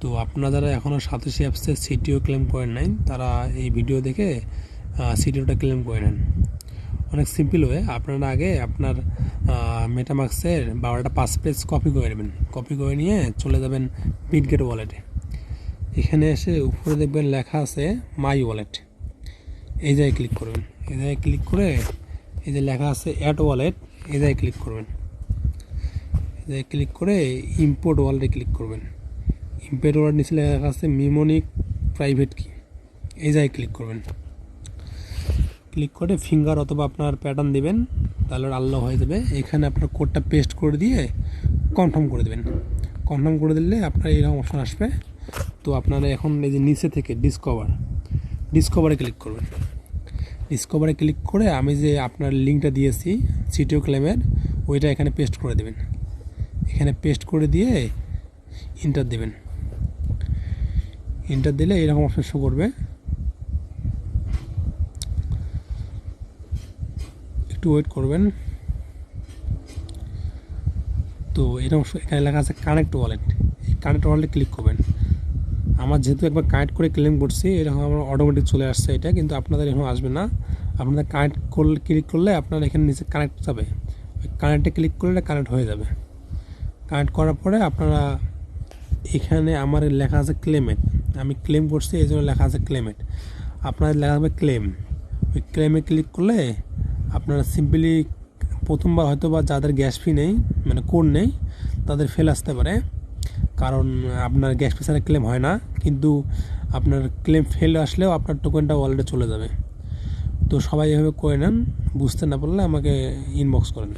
তো আপনারা যারা এখনও সাতোশি অ্যাপসের সিটিও ক্লেম করেন নাই, তারা এই ভিডিও দেখে সিটিওটা ক্লেম করে নেন। অনেক সিম্পল হয়ে আপনারা আগে আপনার মেটামাক্সের বারোটা পাঁচ পেজ কপি করে নেবেন। কপি করে নিয়ে চলে যাবেন বিটগেট ওয়ালেটে এখানে এসে উপরে দেখবেন লেখা আছে মাই ওয়ালেট এই জায়গায় ক্লিক করবেন। এই জায়গায় ক্লিক করে এই যে লেখা আছে অ্যাড ওয়ালেট এই জায়গায় ক্লিক করবেন। এই জায়গায় ক্লিক করে ইম্পোর্ট ওয়ালেটে ক্লিক করবেন। ওয়ালেট নিচে লেখা আছে মিমোনিক প্রাইভেট কি এই জায়গায় ক্লিক করবেন। ক্লিক করে ফিঙ্গার অথবা আপনার প্যাটার্ন দিবেন, তাহলে আল্লাহ হয়ে যাবে। এখানে আপনার কোডটা পেস্ট করে দিয়ে কনফার্ম করে দেবেন। কনফার্ম করে দিলে আপনার এরকম অপশন আসবে। তো আপনারা এখন এই যে নিচে থেকে ডিসকভার ডিসকভারে ক্লিক করবেন। ডিসকভারে ক্লিক করে আমি যে আপনার লিঙ্কটা দিয়েছি সিটিও ক্লেমের ওইটা এখানে পেস্ট করে দেবেন। এখানে পেস্ট করে দিয়ে ইন্টার দেবেন। ইন্টার দিলে এরকম অপশন শো করবে। একটু ওয়েট করবেন। তো এরকম এখানে লেখা আছে কানেক্ট ওয়ালেট এই কানেক্ট ওয়ালেটে ক্লিক করবেন। আমার যেহেতু একবার কানেক্ট করে ক্লেম করছি, এরকম আমার অটোমেটিক চলে আসছে এটা, কিন্তু আপনাদের এরকম আসবে না। আপনাদের কানেক্ট করলে ক্লিক করলে আপনার এখানে নিচে কানেক্ট যাবে। ওই কানেক্টে ক্লিক করলে কানেক্ট হয়ে যাবে। কানেক্ট করার পরে আপনারা এখানে আমার লেখা আছে ক্লেমেট আমি ক্লেম করছি, এই জন্য লেখা আছে ক্লেমেট আপনার লেখা হবে ক্লেম ওই ক্লেমে ক্লিক করলে আপনারা সিম্পলি প্রথমবার হয়তো বা যাদের গ্যাস ফি নেই মানে কোড নেই, তাদের ফেল আসতে পারে। কারণ আপনার গ্যাস ফি ছাড়া ক্লেম হয় না, কিন্তু আপনার ক্লেম ফেল আসলেও আপনার টোকেনটা ওয়ালেটে চলে যাবে। তো সবাই এভাবে করে নেন, বুঝতে না পারলে আমাকে ইনবক্স করেন।